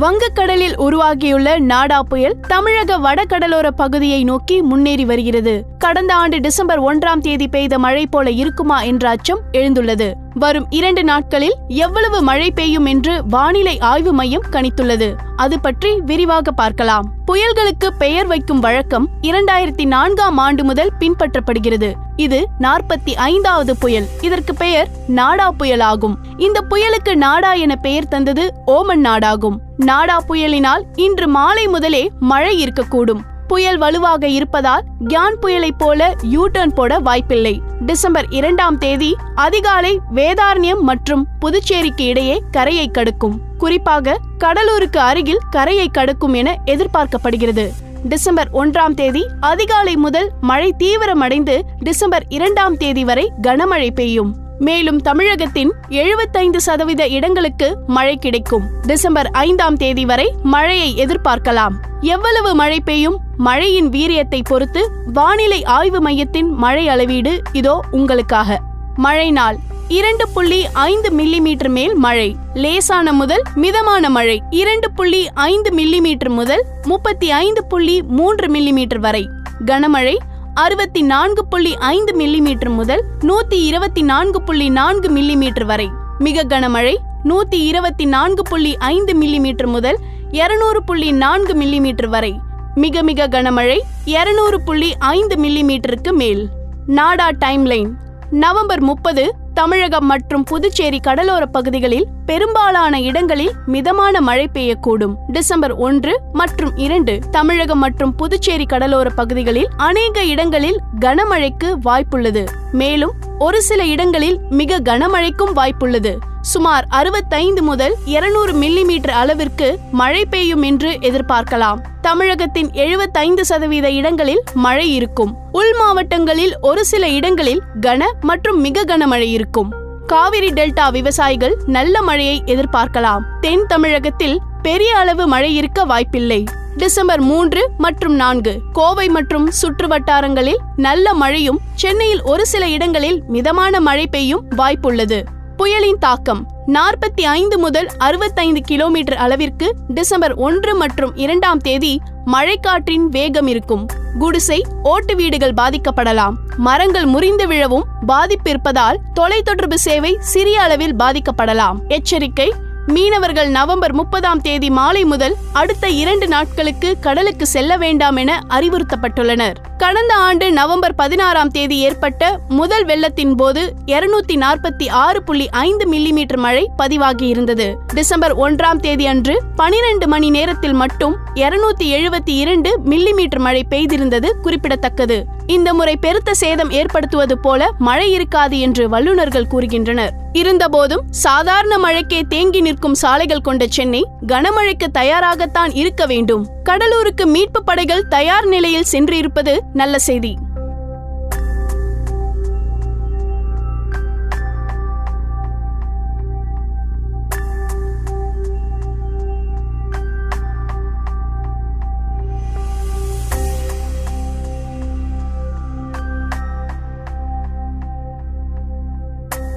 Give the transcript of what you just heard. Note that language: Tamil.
வங்கக்கடலில் உருவாகியுள்ள நாடா புயல் தமிழக வடகடலோர பகுதியை நோக்கி முன்னேறி வருகிறது. கடந்த ஆண்டு டிசம்பர் ஒன்றாம் தேதி பெய்த மழை போல இருக்குமா என்ற அச்சம் எழுந்துள்ளது. வரும் இரண்டு நாட்களில் எவ்வளவு மழை பெய்யும் என்று வானிலை ஆய்வு மையம் கணித்துள்ளது. அது பற்றி விரிவாக பார்க்கலாம். புயல்களுக்கு பெயர் வைக்கும் வழக்கம் இரண்டாயிரத்தி நான்காம் ஆண்டு முதல் பின்பற்றப்படுகிறது. இது நாற்பத்தி ஐந்தாவது புயல். இதற்கு பெயர் நாடா புயல் ஆகும் இந்த புயலுக்கு நாடா என பெயர் தந்தது ஓமன் நாடாகும். நாடா புயலினால் இன்று மாலை முதலே மழை இருக்கக்கூடும். புயல் வலுவாக இருப்பதால் கியான் புயலைப் போல யூ டர்ன் போட வாய்ப்பில்லை. டிசம்பர் இரண்டாம் தேதி அதிகாலை வேதாரண்யம் மற்றும் புதுச்சேரிக்கு இடையே கரையை கடக்கும். குறிப்பாக கடலூருக்கு அருகில் கரையை கடக்கும் என எதிர்பார்க்கப்படுகிறது. டிசம்பர் ஒன்றாம் தேதி அதிகாலை முதல் மழை தீவிரமடைந்து டிசம்பர் இரண்டாம் தேதி வரை கனமழை பெய்யும். மேலும் தமிழகத்தின் எழுபத்தைந்து சதவீத இடங்களுக்கு மழை கிடைக்கும். டிசம்பர் ஐந்தாம் தேதி வரை மழையை எதிர்பார்க்கலாம். எவ்வளவு மழை பெய்யும்? மழையின் வீரியத்தை பொறுத்து வானிலை ஆய்வு மையத்தின் மழை அளவீடு இதோ உங்களுக்காக. மழை நாள். இரண்டு புள்ளி ஐந்து மில்லிமீட்டர் மேல் மழை. லேசான முதல் மிதமான மழை. இரண்டு புள்ளி ஐந்து மில்லிமீட்டர் முதல் முப்பத்தி ஐந்து புள்ளி மூன்று மில்லிமீட்டர் வரை. கனமழை அறுபத்தி நான்கு புள்ளி ஐந்து மில்லிமீட்டர் முதல் நூத்தி இருபத்தி நான்கு புள்ளி நான்கு மில்லிமீட்டர் வரை. மிக கனமழை நூத்தி இருபத்தி நான்கு புள்ளி ஐந்து மில்லிமீட்டர் முதல் இருநூறு புள்ளி நான்கு மில்லிமீட்டர் வரை. மிக மிக கனமழை இருநூறு புள்ளி ஐந்து மில்லிமீட்டருக்கு மேல். நாடா டைம்லைன். நவம்பர் முப்பது தமிழகம் மற்றும் புதுச்சேரி கடலோர பகுதிகளில் பெரும்பாலான இடங்களில் மிதமான மழை பெய்யக்கூடும். டிசம்பர் ஒன்று மற்றும் இரண்டு தமிழகம் மற்றும் புதுச்சேரி கடலோர பகுதிகளில் அநேக இடங்களில் கனமழைக்கு வாய்ப்புள்ளது. மேலும் ஒரு சில இடங்களில் மிக கனமழைக்கும் வாய்ப்புள்ளது. சுமார் அறுபத்தைந்து முதல் இருநூறு மில்லிமீட்டர் அளவிற்கு மழை பெய்யும் என்று எதிர்பார்க்கலாம். தமிழகத்தின் எழுபத்தைந்து சதவீத இடங்களில் மழை இருக்கும். உள் மாவட்டங்களில் ஒரு சில இடங்களில் கன மற்றும் மிக கனமழை இருக்கும். காவிரி டெல்டா விவசாயிகள் நல்ல மழையை எதிர்பார்க்கலாம். தென் தமிழகத்தில் பெரிய அளவு மழை இருக்க வாய்ப்பில்லை. டிசம்பர் மூன்று மற்றும் நான்கு கோவை மற்றும் சுற்று வட்டாரங்களில் நல்ல மழையும் சென்னையில் ஒரு சில இடங்களில் மிதமான மழை பெய்யும் வாய்ப்புள்ளது. புயலின் தாக்கம் நாற்பத்தி ஐந்து முதல் அறுபத்தைந்து கிலோமீட்டர் அளவிற்கு டிசம்பர் ஒன்று மற்றும் இரண்டாம் தேதி மழைக்காற்றின் வேகம் இருக்கும். குடிசை ஓட்டு வீடுகள் பாதிக்கப்படலாம். மரங்கள் முறிந்து விழவும் பாதிப்பு இருப்பதால் தொலைத்தொடர்பு சேவை சிறிய அளவில் பாதிக்கப்படலாம். எச்சரிக்கை மீனவர்கள் நவம்பர் முப்பதாம் தேதி மாலை முதல் அடுத்த இரண்டு நாட்களுக்கு கடலுக்கு செல்ல வேண்டாம் என அறிவுறுத்தப்பட்டுள்ளனர். கடந்த ஆண்டு நவம்பர் பதினாறாம் தேதி ஏற்பட்ட முதல் வெள்ளத்தின் போது இருநூத்தி நாற்பத்தி ஆறு புள்ளி ஐந்து மில்லிமீட்டர் மழை பதிவாகி இருந்தது. டிசம்பர் ஒன்றாம் தேதி அன்று பனிரெண்டு மணி நேரத்தில் மட்டும் இருநூத்தி எழுபத்தி இரண்டு மில்லிமீட்டர் மழை பெய்திருந்தது குறிப்பிடத்தக்கது. இந்த முறை பெருத்த சேதம் ஏற்படுத்துவது போல மழை இருக்காது என்று வல்லுநர்கள் கூறுகின்றனர். இருந்தபோதும் சாதாரண மழைக்கே தேங்கி நிற்கும் சாலைகள் கொண்ட சென்னை கனமழைக்கு தயாராகத்தான் இருக்க வேண்டும். கடலூருக்கு மீட்பு படைகள் தயார் நிலையில் சென்றிருப்பது நல்ல செய்தி.